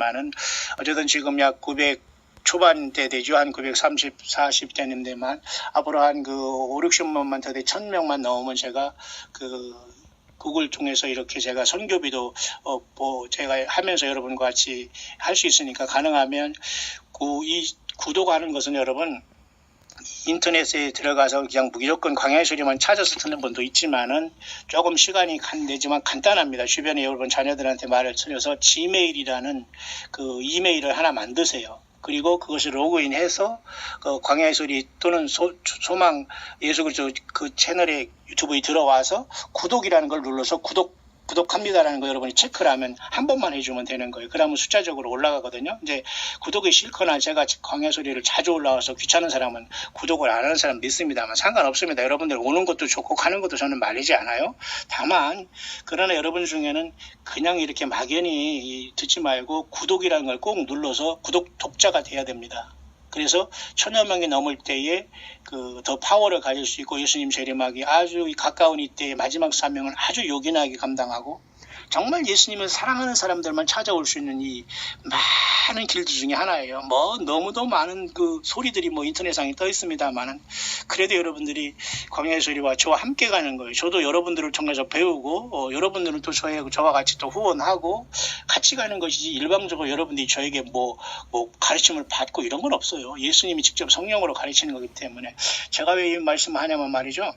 많은 어쨌든 지금 약 900 초반대 되죠. 한 930, 40 되는데만 앞으로 한 그 5, 60만만 더 돼, 1000명만 넘으면 제가 그 구글 통해서 이렇게 제가 선교비도 어, 뭐 제가 하면서 여러분과 같이 할 수 있으니까 가능하면 그, 이 구독하는 것은 여러분 인터넷에 들어가서 그냥 무조건 광야의 소리만 찾아서 듣는 분도 있지만은 조금 시간이 간, 되지만 간단합니다. 주변에 여러분 자녀들한테 말을 틀려서 지메일이라는 그 이메일을 하나 만드세요. 그리고 그것을 로그인해서 그 광야의 소리 또는 소, 소망 예수 그리스도 그 채널에 유튜브에 들어와서 구독이라는 걸 눌러서 구독 구독합니다라는 거 여러분이 체크를 하면 한 번만 해주면 되는 거예요. 그러면 숫자적으로 올라가거든요. 이제 구독이 싫거나 제가 광야 소리를 자주 올라와서 귀찮은 사람은 구독을 안 하는 사람 믿습니다만 상관없습니다. 여러분들 오는 것도 좋고 가는 것도 저는 말리지 않아요. 다만 그러나 여러분 중에는 그냥 이렇게 막연히 듣지 말고 구독이라는 걸 꼭 눌러서 구독 독자가 돼야 됩니다. 그래서 천여 명이 넘을 때에 그 더 파워를 가질 수 있고 예수님 재림하기 아주 이 가까운 이때의 마지막 사명을 아주 요긴하게 감당하고 정말 예수님을 사랑하는 사람들만 찾아올 수 있는 이 많은 길들 중에 하나예요. 뭐 너무도 많은 그 소리들이 뭐 인터넷상에 떠 있습니다만은 그래도 여러분들이 광야의 소리와 저와 함께 가는 거예요. 저도 여러분들을 통해서 배우고 어, 여러분들은 또 저의 저와 같이 또 후원하고 같이 가는 것이지 일방적으로 여러분들이 저에게 뭐, 뭐 가르침을 받고 이런 건 없어요. 예수님이 직접 성령으로 가르치는 거기 때문에 제가 왜 이 말씀을 하냐면 말이죠.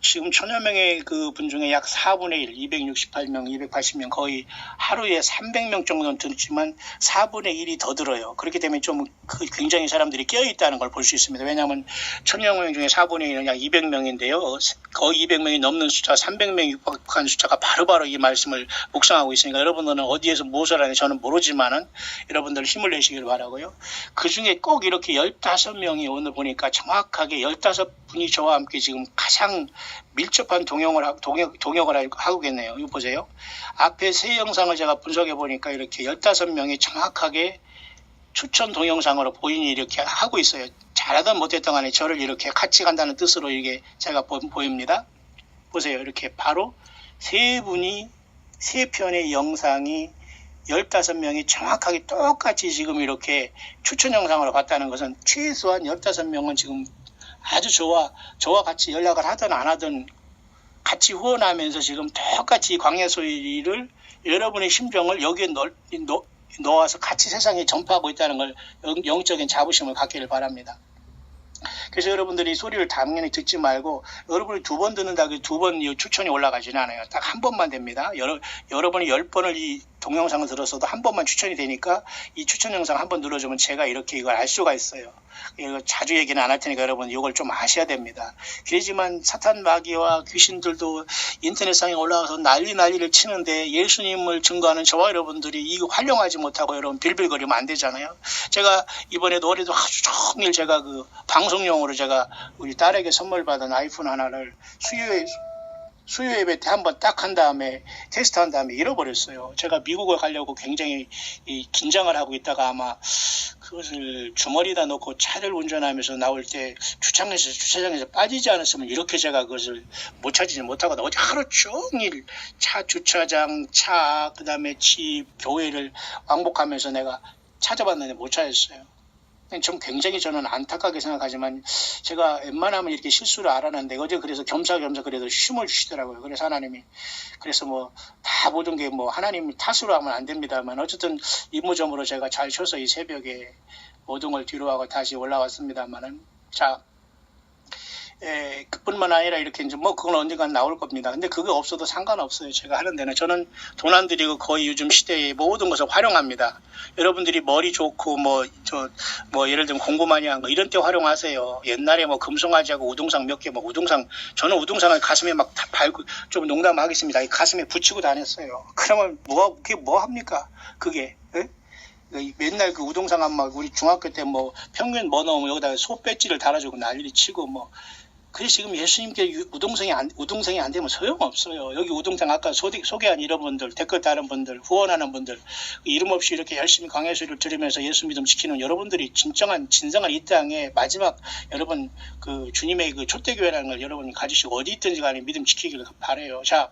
지금 천여 명의 그 분 중에 약 4분의 1, 268명, 280명 거의 하루에 300명 정도는 듣지만 4분의 1이 더 들어요. 그렇기 때문에 좀그 굉장히 사람들이 깨어 있다는 걸 볼 수 있습니다. 왜냐하면 천여 명 중에 4분의 1은 약 200명인데요. 거의 200명이 넘는 숫자, 300명이 육박한 숫자가 바로바로 이 말씀을 묵상하고 있으니까 여러분들은 어디에서 무엇을 하는지 저는 모르지만은 여러분들 힘을 내시길 바라고요. 그 중에 꼭 이렇게 15명이 오늘 보니까 정확하게 15분이 저와 함께 지금 가장 밀접한 동역을 하고 동역, 동역을 하고 계네요. 이거 보세요. 앞에 세 영상을 제가 분석해 보니까 이렇게 15명이 정확하게 추천 동영상으로 본인이 이렇게 하고 있어요. 잘하든 못했든 간에 저를 이렇게 같이 간다는 뜻으로 이게 제가 보, 보입니다. 보세요. 이렇게 바로 세 분이 세 편의 영상이 15명이 정확하게 똑같이 지금 이렇게 추천 영상으로 봤다는 것은 최소한 15명은 지금 아주 저와 저와 같이 연락을 하든 안 하든 같이 후원하면서 지금 똑같이 소리를 여러분의 심정을 여기에 넣, 넣, 넣어서 같이 세상에 전파하고 있다는 걸 영, 영적인 자부심을 갖기를 바랍니다. 그래서 여러분들이 소리를 당연히 듣지 말고 여러분이 두 번 듣는다고 두 번 추천이 올라가지는 않아요. 딱 한 번만 됩니다. 여러, 여러분이 열 번을 이 동영상을 들었어도 한 번만 추천이 되니까 이 추천 영상 한 번 눌러주면 제가 이렇게 이걸 알 수가 있어요. 이거 자주 얘기는 안 할 테니까 여러분 이걸 좀 아셔야 됩니다. 그러지만 사탄 마귀와 귀신들도 인터넷상에 올라와서 난리 난리를 치는데 예수님을 증거하는 저와 여러분들이 이거 활용하지 못하고 여러분 빌빌거리면 안 되잖아요. 제가 이번에 노래도 아주 종일 제가 그 방송용으로 제가 우리 딸에게 선물 받은 아이폰 하나를 수요에 수요 예배 때 한 번 딱 한 다음에 테스트 한 다음에 잃어버렸어요. 제가 미국을 가려고 굉장히 이 긴장을 하고 있다가 아마 그것을 주머니에다 넣고 차를 운전하면서 나올 때 주차장에서 주차장에서 빠지지 않았으면 이렇게 제가 그것을 못 찾지 못하고 어제 하루 종일 차 주차장 차 그다음에 집 교회를 왕복하면서 내가 찾아봤는데 못 찾았어요. 좀 굉장히 저는 안타깝게 생각하지만 제가 웬만하면 이렇게 실수를 알아는데 어제 그래서 겸사겸사 그래도 쉼을 주시더라고요. 그래서 하나님이 그래서 뭐 다 모든 게 뭐 하나님 탓으로 하면 안 됩니다만 어쨌든 이모저모로 제가 잘 쉬어서 이 새벽에 모든 걸 뒤로 하고 다시 올라왔습니다만은 자 예, 그뿐만 아니라 이렇게 이제 뭐 그건 언젠간 나올 겁니다. 근데 그게 없어도 상관없어요. 제가 하는 데는 저는 돈 안 들이고 거의 요즘 시대의 모든 것을 활용합니다. 여러분들이 머리 좋고 뭐 저뭐 예를 들면 공부 많이 한 거 이런 때 활용하세요. 옛날에 뭐 금송아지하고 우동상 몇 개 뭐 우동상 저는 우동상을 가슴에 막다 밟고 좀 농담하겠습니다. 이 가슴에 붙이고 다녔어요. 그러면 뭐 그게 뭐 합니까? 그게 예? 그 맨날 그 우동상 한막 우리 중학교 때 뭐 평균 뭐 넣으면 여기다가 소 배지를 달아주고 난리 치고 뭐 그래서 지금 예수님께 유- 우동생이 안, 우동생이 안 되면 소용없어요. 여기 우동생 아까 소개, 소개한 이런 분들, 댓글 다는 분들, 후원하는 분들, 이름 없이 이렇게 열심히 강해수를 들으면서 예수 믿음 지키는 여러분들이 진정한, 진정한 이 땅에 마지막 여러분 그 주님의 그 촛대교회라는 걸 여러분이 가지시고 어디 있든지 간에 믿음 지키기를 바래요. 자,